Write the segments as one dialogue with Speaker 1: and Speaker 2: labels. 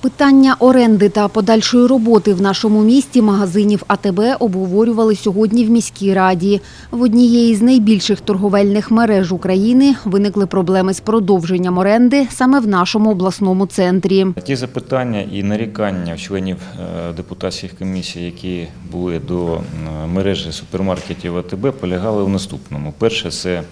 Speaker 1: Питання оренди та подальшої роботи в нашому місті магазинів АТБ обговорювали сьогодні в міській раді. В однієї з найбільших торговельних мереж України виникли проблеми з продовженням оренди саме в нашому обласному центрі.
Speaker 2: Ті запитання і нарікання членів е, депутатських комісій, які були до мережі супермаркетів АТБ, полягали в наступному. Перше, це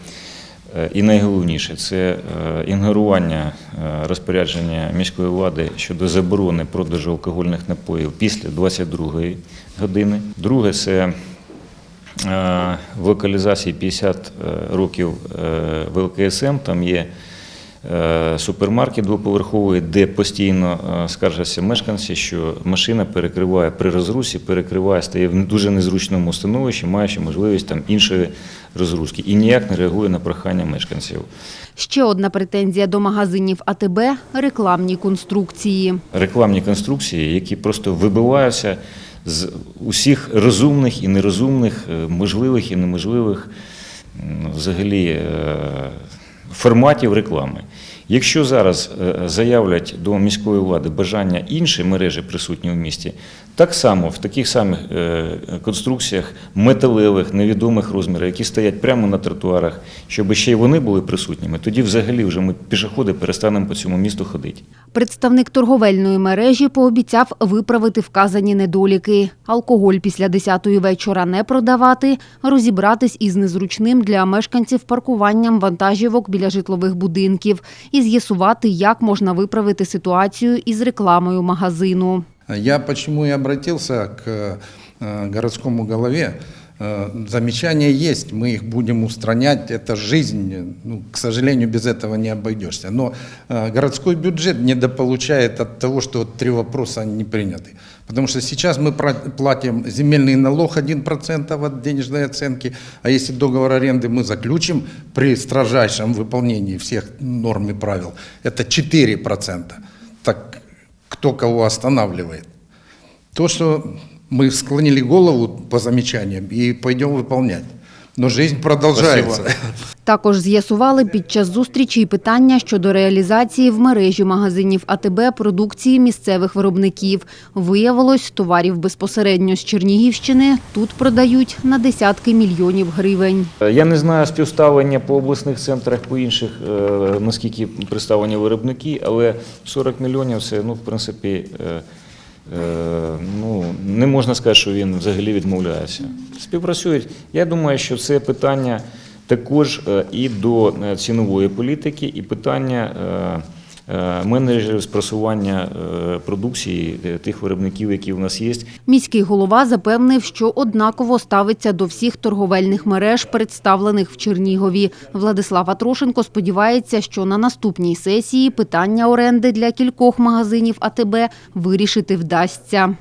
Speaker 2: і найголовніше це е, інгерування е, розпорядження міської влади щодо заборони продажу алкогольних напоїв після 22-ї години. Друге, це е, в локалізації 50 років е, ВЛКСМ, там є е, супермаркет двоповерховий, де постійно е, скаржаться мешканці, що машина перекриває при розрусі, перекриває, стає в дуже незручному становищі, маючи можливість там іншої розгрузки і ніяк не реагує на прохання мешканців.
Speaker 1: Ще одна претензія до магазинів АТБ – рекламні конструкції.
Speaker 2: Рекламні конструкції, які просто вибиваються з усіх розумних і нерозумних, е, можливих і неможливих взагалі е, форматів реклами. Якщо зараз е, заявлять до міської влади бажання інші мережі присутні в місті, так само в таких самих е, конструкціях металевих, невідомих розмірів, які стоять прямо на тротуарах, щоб ще й вони були присутніми, тоді взагалі вже ми пішоходи перестанемо по цьому місту ходити.
Speaker 1: Представник торговельної мережі пообіцяв виправити вказані недоліки. Алкоголь після 10-ї вечора не продавати, розібратись із незручним для мешканців паркуванням вантажівок біля житлових будинків і з'ясувати, як можна виправити ситуацію із рекламою магазину.
Speaker 3: Я почему и обратился к э, городскому голове. Э, Замечания есть, мы их будем устранять, это жизнь, ну, к сожалению, без этого не обойдешься. Но э, городской бюджет недополучает от того, что три вопроса не приняты. Потому что сейчас мы платим земельный налог 1% от денежной оценки, а если договор аренды мы заключим при строжайшем выполнении всех норм и правил, это 4%. Так кто кого останавливает. То, что мы склонили голову по замечаниям и пойдем выполнять. Но жизнь продолжается.
Speaker 1: Також з'ясували під час зустрічі й питання щодо реалізації в мережі магазинів АТБ продукції місцевих виробників. Виявилось, товарів безпосередньо з Чернігівщини тут продають на десятки мільйонів гривень.
Speaker 2: Я не знаю співставлення по обласних центрах, по інших, е, наскільки представлені виробники, але 40 мільйонів це, ну, в принципі, е, е, ну, не можна сказати, що він взагалі відмовляється. Співпрацюють. Я думаю, що це питання також е, і до е, цінової політики, і питання. е, Менеджерів з просування продукції тих виробників, які в нас є,
Speaker 1: Міський голова запевнив, що однаково ставиться до всіх торговельних мереж, представлених в Чернігові. Владислав Атрошенко сподівається, що на наступній сесії питання оренди для кількох магазинів АТБ вирішити вдасться.